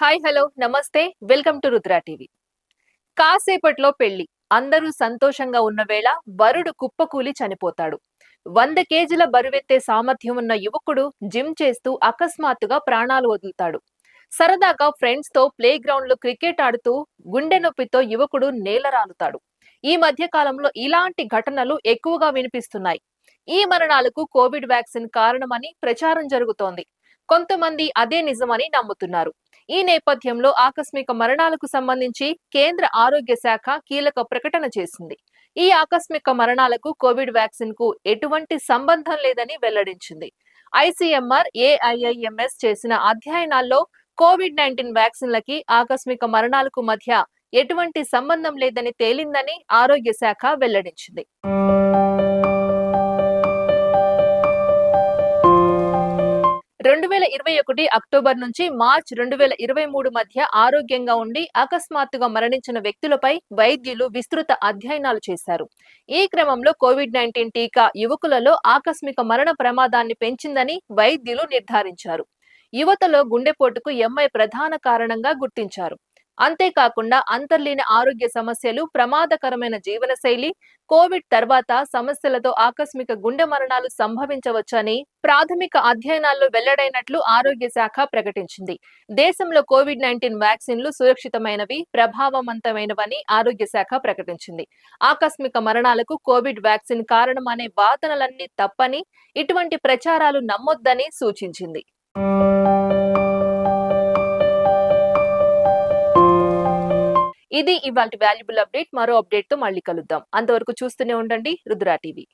Hi hello namaste welcome to Rudra TV. కాసేపట్లో పెళ్ళి అందరూ సంతోషంగా ఉన్న వేళ వరుడు కుప్పకూలి చనిపోతాడు. వంద కేజీల బరువెత్తే సామర్థ్యం ఉన్న యువకుడు జిమ్ చేస్తూ అకస్మాత్తుగా ప్రాణాలు వదులుతాడు. సరదాగా ఫ్రెండ్స్తో ప్లే గ్రౌండ్లో క్రికెట్ ఆడుతూ గుండె నొప్పితో యువకుడు నేలరాలుతాడు. ఈ మధ్య కాలంలో ఇలాంటి ఘటనలు ఎక్కువగా వినిపిస్తున్నాయి. ఈ మరణాలకు కోవిడ్ వ్యాక్సిన్ కారణమని ప్రచారం జరుగుతోంది. కొంతమంది అదే నిజమని నమ్ముతున్నారు. ఈ నేపథ్యంలో ఆకస్మిక మరణాలకు సంబంధించి కేంద్ర ఆరోగ్య శాఖ కీలక ప్రకటన చేసింది. ఈ ఆకస్మిక మరణాలకు కోవిడ్ వ్యాక్సిన్కు ఎటువంటి సంబంధం లేదని వెల్లడించింది. ఐసీఎంఆర్ ఏఐఐఎంఎస్ చేసిన అధ్యయనాల్లో కోవిడ్ నైన్టీన్ వ్యాక్సిన్లకి ఆకస్మిక మరణాలకు మధ్య ఎటువంటి సంబంధం లేదని తేలిందని ఆరోగ్య శాఖ వెల్లడించింది. రెండు వేల ఇరవై ఒకటి అక్టోబర్ నుంచి మార్చ్ రెండు వేల ఇరవై మూడు మధ్య ఆరోగ్యంగా ఉండి అకస్మాత్తుగా మరణించిన వ్యక్తులపై వైద్యులు విస్తృత అధ్యయనాలు చేశారు. ఈ క్రమంలో కోవిడ్ నైన్టీన్ టీకా యువకులలో ఆకస్మిక మరణ ప్రమాదాన్ని పెంచిందని వైద్యులు నిర్ధారించారు. యువతలో గుండెపోటుకు ఎంఐ ప్రధాన కారణంగా గుర్తించారు. అంతేకాకుండా అంతర్లీన ఆరోగ్య సమస్యలు ప్రమాదకరమైన జీవనశైలి కోవిడ్ తర్వాత సమస్యలతో ఆకస్మిక గుండె మరణాలు సంభవించవచ్చని ప్రాథమిక అధ్యయనాల్లో వెల్లడైనట్లు ఆరోగ్య శాఖ ప్రకటించింది. దేశంలో కోవిడ్ నైన్టీన్ వ్యాక్సిన్లు సురక్షితమైనవి ప్రభావవంతమైనవని ఆరోగ్య శాఖ ప్రకటించింది. ఆకస్మిక మరణాలకు కోవిడ్ వ్యాక్సిన్ కారణం అనే వాదనలన్నీ తప్పని ఇటువంటి ప్రచారాలు నమ్మొద్దని సూచించింది. ఇది ఇవాళ వాల్యుబుల్ అప్డేట్ మరో అప్డేట్తో మళ్ళీ కలుద్దాం. అంతవరకు చూస్తూనే ఉండండి. రుద్రా టీవీ.